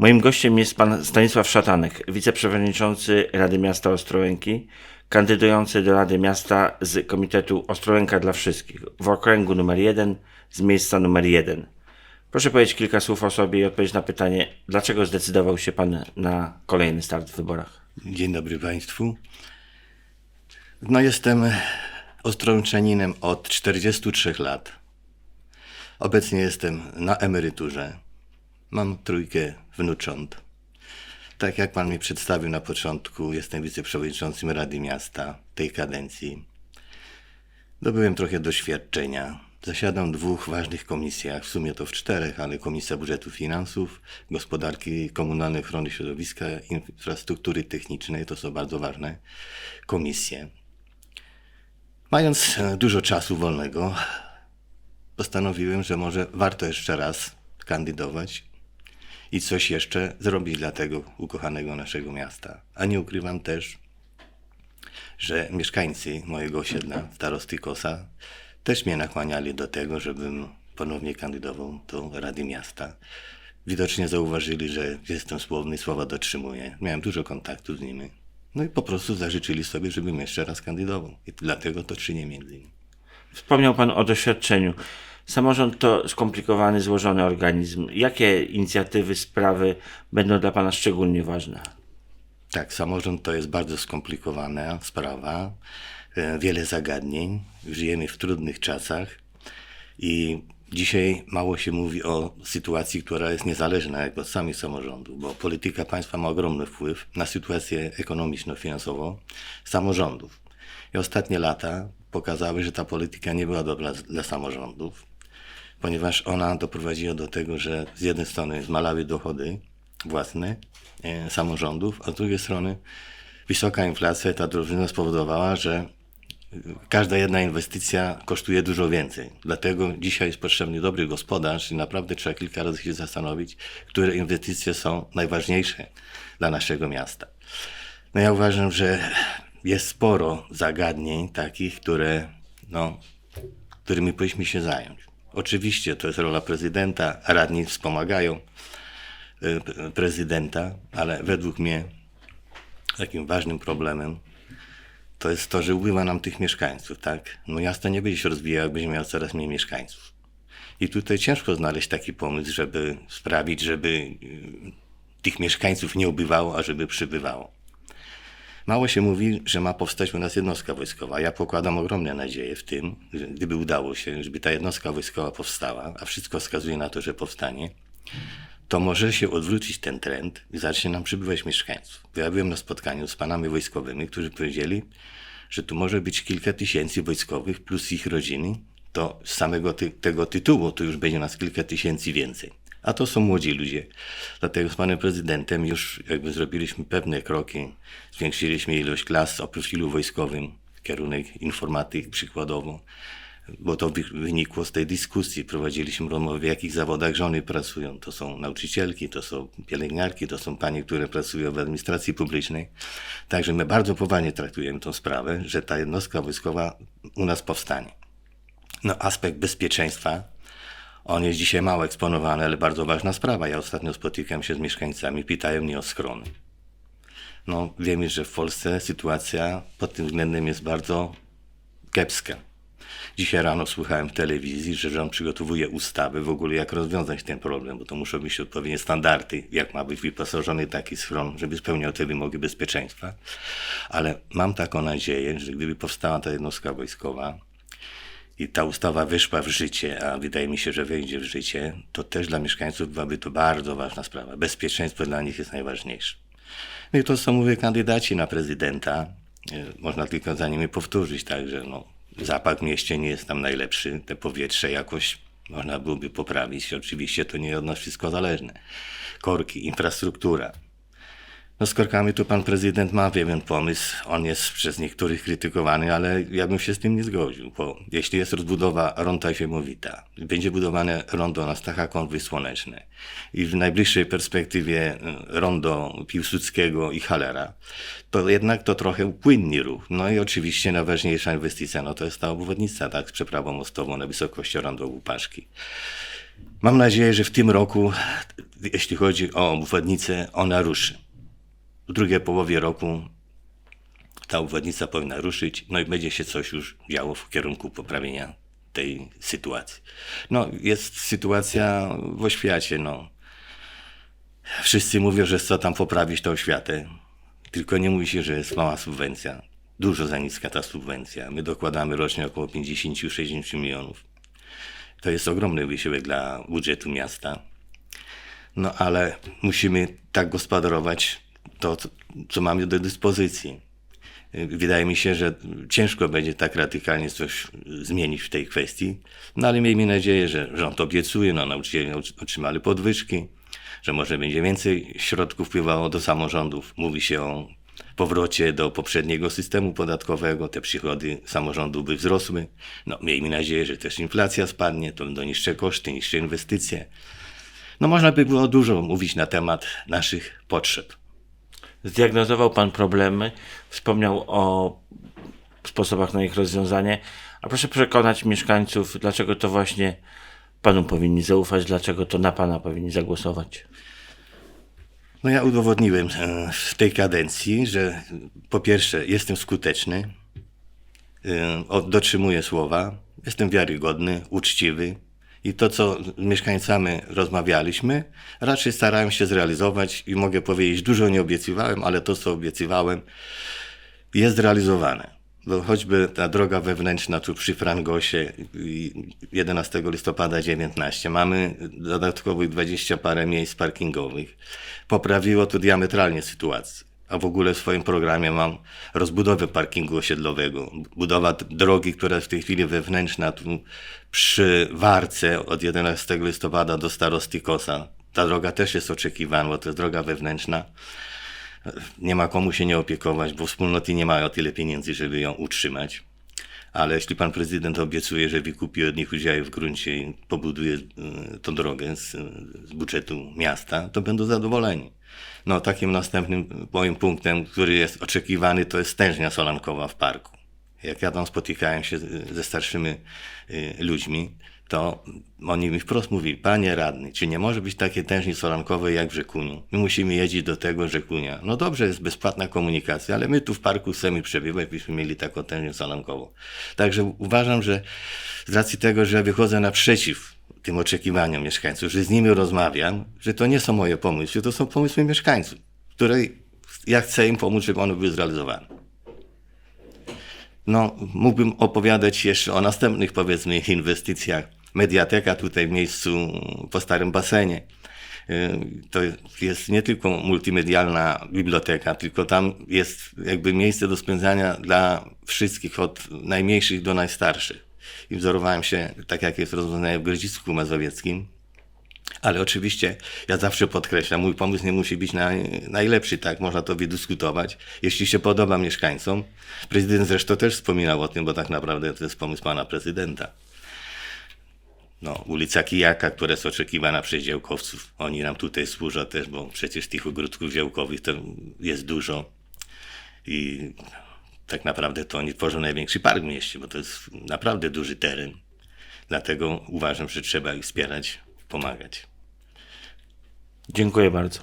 Moim gościem jest pan Stanisław Szatanek, wiceprzewodniczący Rady Miasta Ostrołęki, kandydujący do Rady Miasta z Komitetu Ostrołęka dla Wszystkich w okręgu numer 1 z miejsca numer 1. Proszę powiedzieć kilka słów o sobie i odpowiedzieć na pytanie, dlaczego zdecydował się pan na kolejny start w wyborach? Dzień dobry Państwu. No jestem ostrołęczaninem od 43 lat. Obecnie jestem na emeryturze. Mam trójkę wnucząt. Tak jak Pan mi przedstawił na początku, jestem wiceprzewodniczącym Rady Miasta tej kadencji. Zdobyłem trochę doświadczenia. Zasiadam w dwóch ważnych komisjach, w sumie to w czterech, ale Komisja Budżetu Finansów, Gospodarki Komunalnej, Ochrony Środowiska, Infrastruktury Technicznej to są bardzo ważne komisje. Mając e, dużo czasu wolnego, postanowiłem, że może warto jeszcze raz kandydować i coś jeszcze zrobić dla tego ukochanego naszego miasta. A nie ukrywam też, że mieszkańcy mojego osiedla, starosty Kosa, też mnie nakłaniali do tego, żebym ponownie kandydował do Rady Miasta. Widocznie zauważyli, że jestem słowny, słowa dotrzymuję. Miałem dużo kontaktu z nimi. No i po prostu zażyczyli sobie, żebym jeszcze raz kandydował. I dlatego to czynię między innymi. Wspomniał pan o doświadczeniu. Samorząd to skomplikowany, złożony organizm. Jakie inicjatywy, sprawy będą dla pana szczególnie ważne? Tak, samorząd to jest bardzo skomplikowana sprawa, e, wiele zagadnień. Żyjemy w trudnych czasach i dzisiaj mało się mówi o sytuacji, która jest niezależna od samych samorządów, bo polityka państwa ma ogromny wpływ na sytuację ekonomiczno-finansową samorządów. I ostatnie lata pokazały, że ta polityka nie była dobra dla samorządów, ponieważ ona doprowadziła do tego, że z jednej strony zmalały dochody własne e, samorządów, a z drugiej strony wysoka inflacja, ta drużyna spowodowała, że każda jedna inwestycja kosztuje dużo więcej. Dlatego dzisiaj jest potrzebny dobry gospodarz i naprawdę trzeba kilka razy się zastanowić, które inwestycje są najważniejsze dla naszego miasta. No ja uważam, że jest sporo zagadnień takich, które, no, którymi powinniśmy się zająć. Oczywiście to jest rola prezydenta, radni wspomagają p- prezydenta, ale według mnie takim ważnym problemem to jest to, że ubywa nam tych mieszkańców, tak? No miasto nie będzie się rozwijało, będzie miało coraz mniej mieszkańców. I tutaj ciężko znaleźć taki pomysł, żeby sprawić, żeby y, tych mieszkańców nie ubywało, a żeby przybywało. Mało się mówi, że ma powstać u nas jednostka wojskowa. Ja pokładam ogromne nadzieje w tym, że gdyby udało się, żeby ta jednostka wojskowa powstała, a wszystko wskazuje na to, że powstanie, to może się odwrócić ten trend i zacznie nam przybywać mieszkańców. Ja byłem na spotkaniu z panami wojskowymi, którzy powiedzieli, że tu może być kilka tysięcy wojskowych plus ich rodziny, to z samego ty- tego tytułu to już będzie nas kilka tysięcy więcej. A to są młodzi ludzie. Dlatego z panem prezydentem już jakby zrobiliśmy pewne kroki. Zwiększyliśmy ilość klas o profilu wojskowym, kierunek informatyk przykładowo, bo to wy- wynikło z tej dyskusji. Prowadziliśmy rozmowy, w jakich zawodach żony pracują. To są nauczycielki, to są pielęgniarki, to są panie, które pracują w administracji publicznej. Także my bardzo poważnie traktujemy tą sprawę, że ta jednostka wojskowa u nas powstanie. No, aspekt bezpieczeństwa, on jest dzisiaj mało eksponowany, ale bardzo ważna sprawa. Ja ostatnio spotykam się z mieszkańcami, pytają mnie o schrony. No, wiemy, że w Polsce sytuacja pod tym względem jest bardzo kiepska. Dzisiaj rano słuchałem w telewizji, że rząd przygotowuje ustawy w ogóle, jak rozwiązać ten problem, bo to muszą być odpowiednie standardy, jak ma być wyposażony taki schron, żeby spełniał te wymogi bezpieczeństwa. Ale mam taką nadzieję, że gdyby powstała ta jednostka wojskowa, i ta ustawa wyszła w życie, a wydaje mi się, że wejdzie w życie, to też dla mieszkańców byłaby to bardzo ważna sprawa. Bezpieczeństwo dla nich jest najważniejsze. No i to są, mówię, kandydaci na prezydenta. E, Można tylko za nimi powtórzyć, tak, że no, zapach w mieście nie jest tam najlepszy, te powietrze jakoś można byłoby poprawić. Oczywiście to nie od nas wszystko zależne. Korki, infrastruktura. No z korkami tu pan prezydent ma pewien pomysł. On jest przez niektórych krytykowany, ale ja bym się z tym nie zgodził, bo jeśli jest rozbudowa ronda Ziemowita, będzie budowane rondo na Stacha Konwy Słoneczne i w najbliższej perspektywie y, rondo Piłsudskiego i Halera, to jednak to trochę upłynni ruch. No i oczywiście najważniejsza inwestycja, no to jest ta obwodnica, tak, z przeprawą mostową na wysokości ronda Łupaszki. Mam nadzieję, że w tym roku, jeśli chodzi o obwodnicę, ona ruszy. W drugiej połowie roku ta obwodnica powinna ruszyć, no i będzie się coś już działo w kierunku poprawienia tej sytuacji. No, jest sytuacja w oświacie, no. Wszyscy mówią, że co tam poprawić tą oświatę, tylko nie mówi się, że jest mała subwencja. Dużo za niska ta subwencja. My dokładamy rocznie około 50-60 milionów. To jest ogromny wysiłek dla budżetu miasta. No ale musimy tak gospodarować to, co- mamy do dyspozycji. Wydaje mi się, że ciężko będzie tak radykalnie coś zmienić w tej kwestii, no ale miejmy nadzieję, że rząd obiecuje, no nauczyciele otrz- otrzymali podwyżki, że może będzie więcej środków wpływało do samorządów. Mówi się o powrocie do poprzedniego systemu podatkowego, te przychody samorządu by wzrosły. No miejmy nadzieję, że też inflacja spadnie, to będą niższe koszty, niższe inwestycje. No można by było dużo mówić na temat naszych potrzeb. Zdiagnozował Pan problemy, wspomniał o sposobach na ich rozwiązanie, a proszę przekonać mieszkańców, dlaczego to właśnie Panu powinni zaufać, dlaczego to na Pana powinni zagłosować. No ja udowodniłem e, w tej kadencji, że po pierwsze jestem skuteczny, e, dotrzymuję słowa, jestem wiarygodny, uczciwy i to, co z mieszkańcami rozmawialiśmy, raczej starałem się zrealizować i mogę powiedzieć, dużo nie obiecywałem, ale to, co obiecywałem, jest realizowane. Bo choćby ta droga wewnętrzna tu przy Frangosie i 11 listopada 19 mamy dodatkowych 20 parę miejsc parkingowych. Poprawiło to diametralnie sytuację. A w ogóle w swoim programie mam rozbudowę parkingu osiedlowego, budowa drogi, która jest w tej chwili wewnętrzna przy Warce od 11 listopada do Starosty Kosa. Ta droga też jest oczekiwana, bo to jest droga wewnętrzna nie ma komu się nie opiekować, bo wspólnoty nie mają tyle pieniędzy, żeby ją utrzymać. Ale jeśli pan prezydent obiecuje, że wykupi od nich udziały w gruncie i pobuduje y, tą drogę z, z budżetu miasta, to będą zadowoleni. No, takim następnym moim punktem, który jest oczekiwany, to jest stężnia solankowa w parku. Jak ja tam spotykałem się ze starszymi y, ludźmi, to oni mi wprost mówili, panie radny, czy nie może być takie tężni solankowej jak w Rzekuniu? My musimy jeździć do tego Rzekunia. No dobrze, jest bezpłatna komunikacja, ale my tu w parku chcemy przebywać, byśmy mieli taką tężnię solankową. Także uważam, że z racji tego, że wychodzę naprzeciw tym oczekiwaniom mieszkańców, że z nimi rozmawiam, że to nie są moje pomysły, to są pomysły mieszkańców, które ja chcę im pomóc, żeby one były zrealizowane. No, mógłbym opowiadać jeszcze o następnych, powiedzmy, inwestycjach. Mediateka tutaj w miejscu po starym basenie. Y, To jest nie tylko multimedialna biblioteka, tylko tam jest jakby miejsce do spędzania dla wszystkich, od najmniejszych do najstarszych. I wzorowałem się, tak jak jest rozwiązane w Grodzisku Mazowieckim, ale oczywiście ja zawsze podkreślam, mój pomysł nie musi być naj, najlepszy, tak? Można to wydyskutować. Jeśli się podoba mieszkańcom. Prezydent zresztą też wspominał o tym, bo tak naprawdę to jest pomysł pana prezydenta. No, ulica Kijaka, która jest oczekiwana przez działkowców. Oni nam tutaj służą też, bo przecież tych ogródków działkowych to jest dużo. I tak naprawdę to oni tworzą największy park w mieście, bo to jest naprawdę duży teren. Dlatego uważam, że trzeba ich wspierać, pomagać. Dziękuję bardzo.